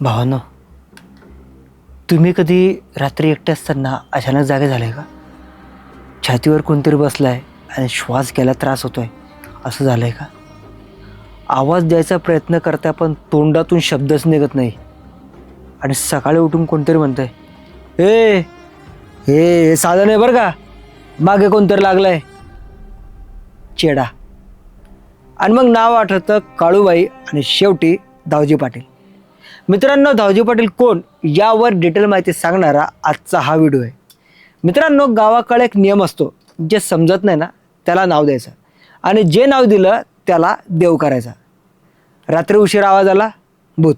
भावानं तुम्ही कधी रात्री एकटे असताना अचानक जागे झाले का? छातीवर कोणतरी बसलाय आणि श्वास घ्यायला त्रास होतोय असं झालंय का? आवाज द्यायचा प्रयत्न करता पण तोंडातून शब्दच निघत नाही. आणि सकाळी उठून कोणतरी म्हणतंय ए हे हे साधन आहे बरं का? मागे कोणतरी लागलंय. चेडा. आणि मग नाव आठवतं काळूबाई आणि शेवटी दावजी पाटील. मित्रांनो दावजी पाटील कोण? यावर डिटेल माहिती सांगणारा आजचा हा व्हिडिओ आहे. मित्रांनो गावाकडे एक नियम असतो जे समजत नाही ना त्याला नाव द्यायचं. आणि जे नाव दिलं त्याला देव करायचा. रात्री उशीर आवाज आला भूत.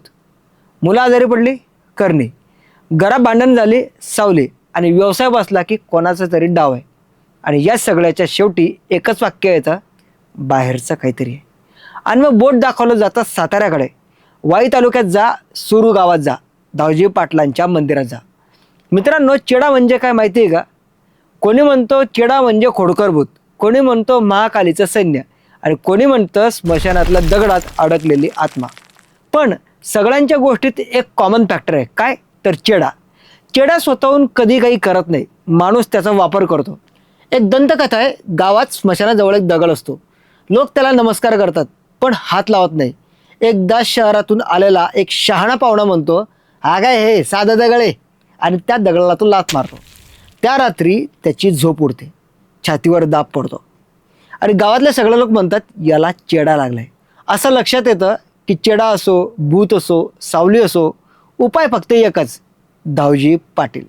मुलं आजारी पडली करणी. घरा भांडण झाली सावली. आणि व्यवसाय बसला की कोणाचा तरी डाव आहे. आणि या सगळ्याच्या शेवटी एकच वाक्य येतं बाहेरचं काहीतरी आहे. आणि मग बोट दाखवलं जातं साताऱ्याकडे. वाई तालुक्यात जा सुरू गावात जा दावजी पाटलांच्या मंदिरात जा. मित्रांनो चेडा म्हणजे काय माहिती आहे का? कोणी म्हणतो चेडा म्हणजे खोडकर भूत कोणी म्हणतो महाकालीचं सैन्य आणि कोणी म्हणतं स्मशानातल्या दगडात अडकलेली आत्मा. पण सगळ्यांच्या गोष्टीत एक कॉमन फॅक्टर आहे. काय? तर चेडा. चेडा स्वतःहून कधी काही करत नाही. माणूस त्याचा वापर करतो. एक दंतकथा आहे गावात स्मशानाजवळ एक दगड असतो. लोक त्याला नमस्कार करतात पण हात लावत नाही. एकदा शहरातून आलेला एक शहाणा पाहुणा म्हणतो हा काय हे साधा दगड आहे. आणि त्या दगडाला तो लात मारतो. त्या रात्री त्याची झोप उडते. छातीवर दाब पडतो. आणि गावातले सगळे लोक म्हणतात याला चेडा लागलाय. असं लक्षात येतं की चेडा असो भूत असो सावली असो उपाय फक्त एकच दावजी पाटील.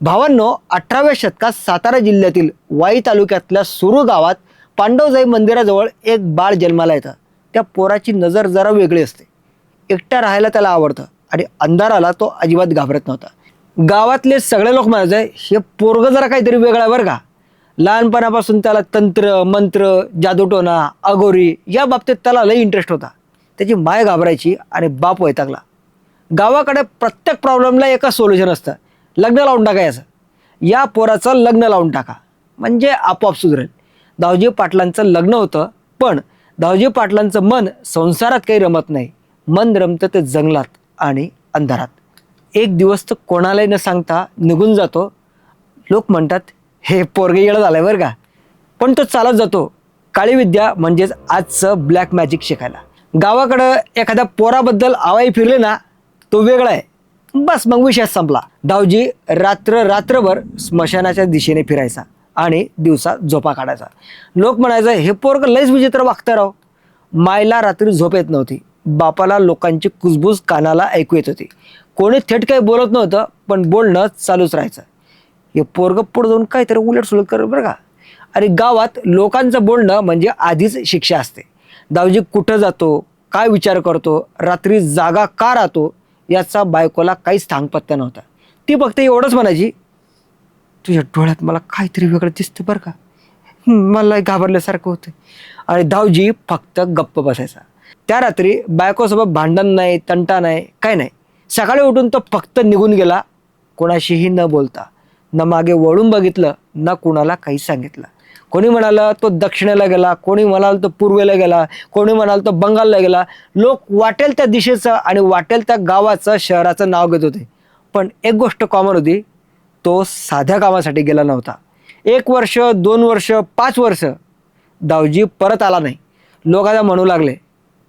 भावांनो अठराव्या शतकात सातारा जिल्ह्यातील वाई तालुक्यातल्या सुरू गावात पांडवजाई मंदिराजवळ एक बाळ जन्माला येतं. त्या पोराची नजर जरा वेगळी असते. एकटा राहायला त्याला आवडतं आणि अंधाराला तो अजिबात घाबरत नव्हता. गावातले सगळे लोक म्हणायचे हे पोरग जरा काहीतरी वेगळं बरं का? लहानपणापासून त्याला तंत्र मंत्र जादूटोना अगोरी या बाबतीत त्याला लई इंटरेस्ट होता. त्याची माय घाबरायची आणि बाप वैतागला. गावाकडे प्रत्येक प्रॉब्लेमला एकच सोल्युशन असतं. लग्न लावून टाकायचं या पोराचं लग्न लावून टाका. म्हणजे आपोआप सुधरेल. दावजी पाटलांचं लग्न होतं पण दावजी पाटलांचं मन संसारात काही रमत नाही. मन रमतं ते जंगलात आणि अंधारात. एक दिवस तर कोणालाही न सांगता निघून जातो. लोक म्हणतात हे पोरगे येळं झालं बरं का. पण तो चालत जातो. काळी विद्या म्हणजेच आजचं ब्लॅक मॅजिक शिकायला. गावाकडं एखाद्या पोराबद्दल आवाई फिरले ना तो वेगळा आहे. बस मग विषय संपला. दावजी रात्र रात्रभर स्मशानाच्या दिशेने फिरायचा. आणि दिवसा झोपा काढायचा. लोक म्हणायचं हे पोरग लयच विचित्र वागतं राव. मायला रात्री झोप येत नव्हती. बापाला लोकांची कुजबूज कानाला ऐकू येत होती. कोणी थेट काही बोलत नव्हतं पण बोलणं चालूच राहायचं. हे पोरग पुढे जाऊन काहीतरी उलट सुलट कर बरं का? आणि गावात लोकांचं बोलणं म्हणजे आधीच शिक्षा असते. दावजी कुठं जातो? काय विचार करतो? रात्री जागा का राहतो? याचा बायकोला काहीच सांगपत्ता नव्हता. ती फक्त एवढंच म्हणायची तुझ्या डोळ्यात मला काहीतरी वेगळं दिसतं बरं का. मला घाबरल्यासारखं होतं आणि दावजी फक्त गप्प बसायचा. त्या रात्री बायकोसोबत भांडण नाही तंटा नाही काय नाही. सकाळी उठून तो फक्त निघून गेला. कोणाशीही न बोलता न मागे वळून बघितलं न कुणाला काही सांगितलं. कोणी म्हणालं तो दक्षिणेला गेला कोणी म्हणाल तो पूर्वेला गेला कोणी म्हणाल तो बंगालला गेला. लोक वाटेल त्या दिशेचं आणि वाटेल त्या गावाचं शहराचं नाव घेत होते. पण एक गोष्ट कॉमन होती तो साध्या कामासाठी गेला नव्हता. एक वर्ष दोन वर्ष पाच वर्ष दावजी परत आला नाही. लोक आता म्हणू लागले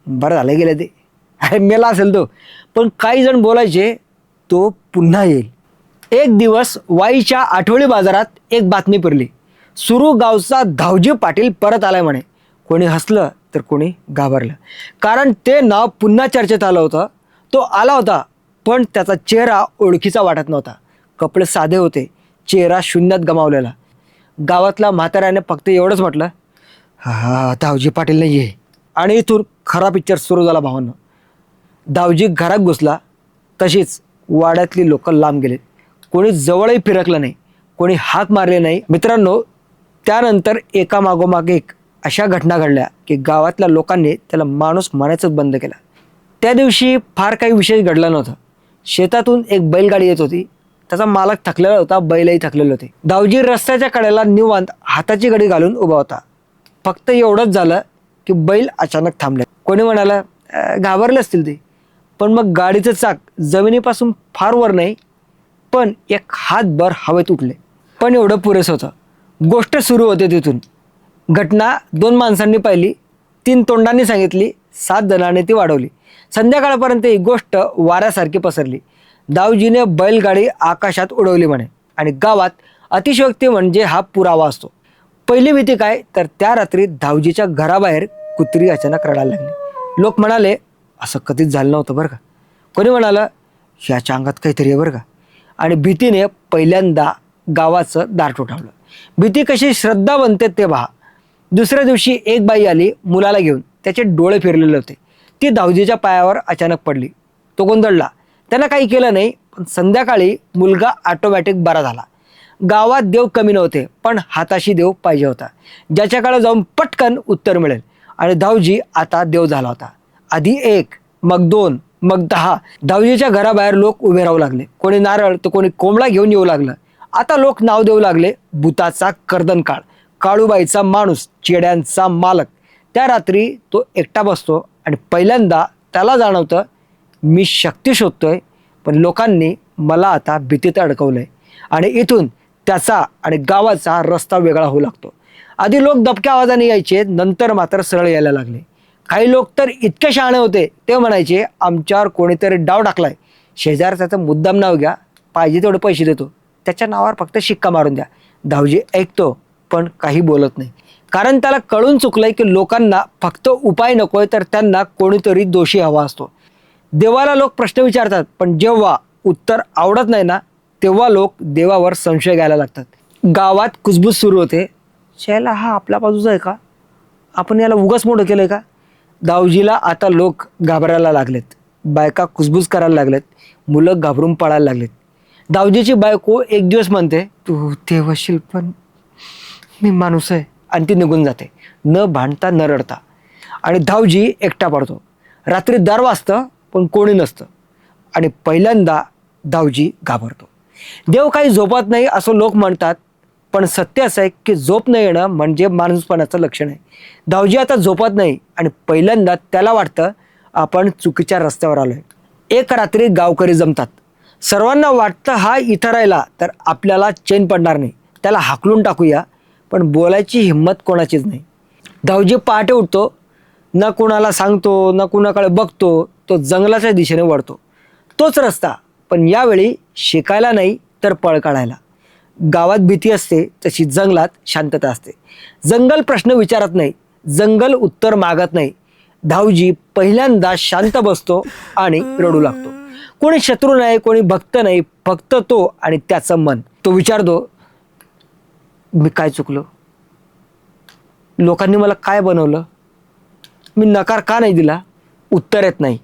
बरं झालं गेले ते. अरे मेला असेल तो. पण काही जण बोलायचे तो पुन्हा येईल. एक दिवस वाईच्या आठवडी बाजारात एक बातमी पडली. सुरू गावचा धावजी पाटील परत आलाय म्हणे. कोणी हसलं तर कोणी घाबरलं. कारण ते नाव पुन्हा चर्चेत आलं होतं. तो आला होता पण त्याचा चेहरा ओळखीचा वाटत नव्हता. कपडे साधे होते चेहरा शून्यात गमावलेला. गावातला म्हाताऱ्याने फक्त एवढंच म्हटलं हा दावजी पाटील नाही आहे. आणि इथून खरा पिक्चर सुरू झाला भावांना. दावजी घरात घुसला तशीच वाड्यातली लोक लांब गेले. कोणी जवळही फिरकलं नाही कोणी हाक मारले नाही. मित्रांनो त्यानंतर एका मागोमागे एक अशा घटना घडल्या की गावातल्या लोकांनी त्याला माणूस म्हणायचंच बंद केला. त्या दिवशी फार काही विशेष घडला नव्हता. शेतातून एक बैलगाडी येत होती. त्याचा मालक थकलेला होता बैलही थकलेले होते. दावजी रस्त्याच्या कडेला निवांत हाताची गडी घालून उभा होता. फक्त एवढंच झालं की बैल अचानक थांबले. कोणी म्हणाला घाबरले असतील ते. पण मग गाडीचं चाक जमिनीपासून फार वर नाही पण एक हातभर हवेत उठले. पण एवढं पुरेसं होतं. गोष्ट सुरू होते तिथून. घटना दोन माणसांनी पाहिली तीन तोंडांनी सांगितली सात जणांनी ती वाढवली. संध्याकाळपर्यंत ही गोष्ट वाऱ्यासारखी पसरली. दावजीने बैलगाडी आकाशात उडवली म्हणे. आणि गावात अतिशयोक्ती म्हणजे हा पुरावा असतो. पहिली भीती काय? तर त्या रात्री धावजीच्या घराबाहेर कुत्री अचानक रडायला लागली. लोक म्हणाले असं कधीच झालं नव्हतं बरं का? कोणी म्हणालं ह्याच्या अंगात काहीतरी आहे बरं का? आणि भीतीने पहिल्यांदा गावाचं दार ठोठावलं भीती कशी श्रद्धा बनते ते पहा. दुसऱ्या दिवशी एक बाई आली मुलाला घेऊन. त्याचे डोळे फिरलेले होते. ती धावजीच्या पायावर अचानक पडली. तो गोंधळला. त्यांना काही केलं नाही पण संध्याकाळी मुलगा ऑटोमॅटिक बरा झाला. गावात देव कमी नव्हते पण हाताशी देव पाहिजे होता. ज्याच्याकडे जाऊन पटकन उत्तर मिळेल. आणि धावजी आता देव झाला होता. आधी एक मग दोन मग दहा. धावजीच्या घराबाहेर लोक उभे राहू लागले. कोणी नारळ तर कोणी कोंबडा घेऊन येऊ लागलं. आता लोक नाव देऊ लागले भूताचा कर्दन काळ. काळूबाईचा माणूस चेड्यांचा मालक. त्या रात्री तो एकटा बसतो आणि पहिल्यांदा त्याला जाणवतं मी शक्ती शोधतोय पण लोकांनी मला आता भीतीत अडकवलंय. आणि इथून त्याचा आणि गावाचा रस्ता वेगळा होऊ लागतो. आधी लोक दबक्या आवाजाने यायचे नंतर मात्र सरळ यायला लागले. काही लोक तर इतके शहाणे होते ते म्हणायचे आमच्यावर कोणीतरी डाव टाकलाय. शेजार त्याचं मुद्दाम नाव घ्या. पाहिजे तेवढे पैसे देतो. त्याच्या नावावर फक्त शिक्का मारून द्या. धावजी ऐकतो पण काही बोलत नाही. कारण त्याला कळून चुकलंय की लोकांना फक्त उपाय नकोय तर त्यांना कोणीतरी दोषी हवा असतो. देवाला लोक प्रश्न विचारतात पण जेव्हा उत्तर आवडत नाही ना तेव्हा लोक देवावर संशय घ्यायला लागतात. गावात कुजबूज सुरू होते. शैला हा आपल्या बाजूचा आहे का? आपण याला उगाच मोठं आहे का? दावजीला आता लोक घाबरायला लागलेत. बायका कुजबूज करायला लागलेत. मुलं घाबरून पळायला लागलेत. दावजीची बायको एक दिवस म्हणते तू देवशील पण मी माणूस आहे. आणि ती निघून जाते. न भांडता न रडता. आणि धावजी एकटा पडतो. रात्री दार वाजतं पण कोणी नसतं. आणि पहिल्यांदा दावजी घाबरतो. देव काही झोपत नाही असं लोक म्हणतात पण सत्य असं आहे की झोप न येणं म्हणजे माणूसपणाचं लक्षण आहे. दावजी आता झोपत नाही आणि पहिल्यांदा त्याला वाटतं आपण चुकीच्या रस्त्यावर आलोय. एक रात्री गावकरी जमतात. सर्वांना वाटतं हा इथं राहिला तर आपल्याला चैन पडणार नाही. त्याला हाकलून टाकूया पण बोलायची हिंमत कोणाचीच नाही. धावजी पहाटे उठतो न कुणाला सांगतो न कुणाकडे बघतो तो जंगलाच्या दिशेने वळतो. तोच रस्ता पण यावेळी शिकायला नाही तर पळ काढायला. गावात भीती असते तशी जंगलात शांतता असते. जंगल प्रश्न विचारत नाही जंगल उत्तर मागत नाही. धावजी पहिल्यांदा शांत बसतो आणि रडू लागतो. कोणी शत्रू नाही कोणी भक्त नाही फक्त तो आणि त्याचं मन. तो विचारतो मी काय चुकलो? लोकांनी मला काय बनवलं? मी नकार का नाही दिला? उत्तर येत नाही.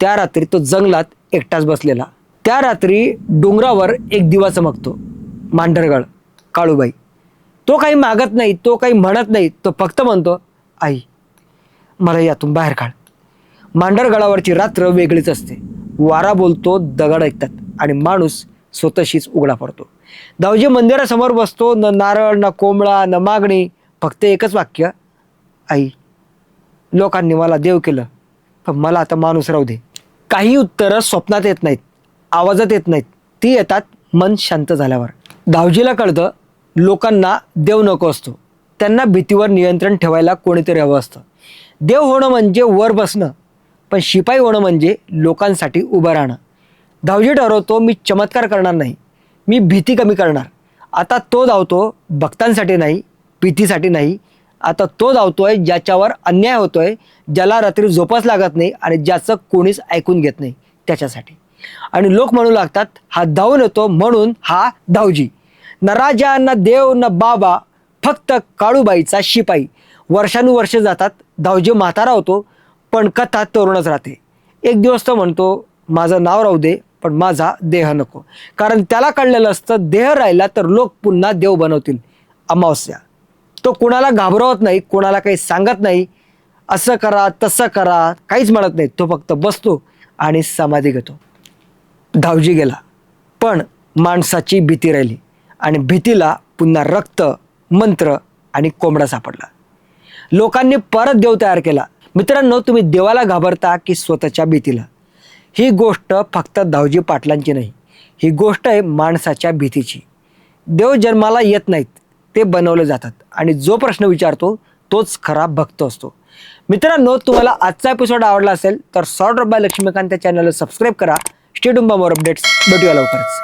त्या रात्री तो जंगलात एकटाच बसलेला. त्या रात्री डोंगरावर एक दिवा चमकतो. मांढरगड काळूबाई. तो काही मागत नाही तो काही म्हणत नाही तो फक्त म्हणतो आई मला यातून बाहेर काढ. मांढरगडावरची रात्र वेगळीच असते. वारा बोलतो दगड ऐकतात आणि माणूस स्वतःशीच उघडा पडतो. दावजी मंदिरासमोर बसतो न नारळ न कोंबळा न मागणी फक्त एकच वाक्य आई लोकांनी मला देव केलं पण मला आता माणूस राहू दे. काही उत्तरं स्वप्नात येत नाहीत आवाजात येत नाहीत. ती येतात मन शांत झाल्यावर. दावजीला कळतं लोकांना देव नको असतो. त्यांना भीतीवर नियंत्रण ठेवायला कोणीतरी हवं असतं. देव होणं म्हणजे वर बसणं पण शिपाई होणं म्हणजे लोकांसाठी उभं राहणं. धावजी ठरवतो मी चमत्कार करणार नाही मी भीती कमी करणार. आता तो धावतो भक्तांसाठी नाही भीतीसाठी नाही आता तो धावतोय ज्याच्यावर अन्याय होतोय ज्याला रात्री झोपच लागत नाही आणि ज्याचं कोणीच ऐकून घेत नाही त्याच्यासाठी. आणि लोक म्हणू लागतात हा धावून येतो म्हणून हा धावजी. न राजा न देव न बाबा फक्त काळूबाईचा शिपाई. वर्षानुवर्षे जातात धावजी म्हातारा होतो पण कथा तरुणच राहते. एक दिवस तो म्हणतो माझं नाव राहू दे पण माझा देह नको. कारण त्याला कळलेलं असतं देह राहिला तर लोक पुन्हा देव बनवतील. अमावस्या. तो कुणाला घाबरवत नाही कोणाला काही सांगत नाही. असं करा तसं करा काहीच म्हणत नाही. तो फक्त बसतो आणि समाधी घेतो. धावजी गेला. पण माणसाची भीती राहिली आणि भीतीला पुन्हा रक्त मंत्र आणि कोंबडा सापडला. लोकांनी परत देव तयार केला. मित्रांनो तुम्ही देवाला घाबरता की स्वतःच्या भीतीला? ही गोष्ट फक्त धावजी पाटलांची नाही. ही गोष्ट आहे माणसाच्या भीतीची. देव जन्माला येत नाहीत. ते बनवले जातात. आणि जो प्रश्न विचारतो तोच खरा भक्त असतो. मित्रांनो तुम्हाला आजचा एपिसोड आवडला असेल तर सॉर्ट बाय लक्ष्मीकांत त्या चॅनलला सबस्क्राईब करा. स्टेटुंबा मोर अपडेट्स भेटूया लवकरच.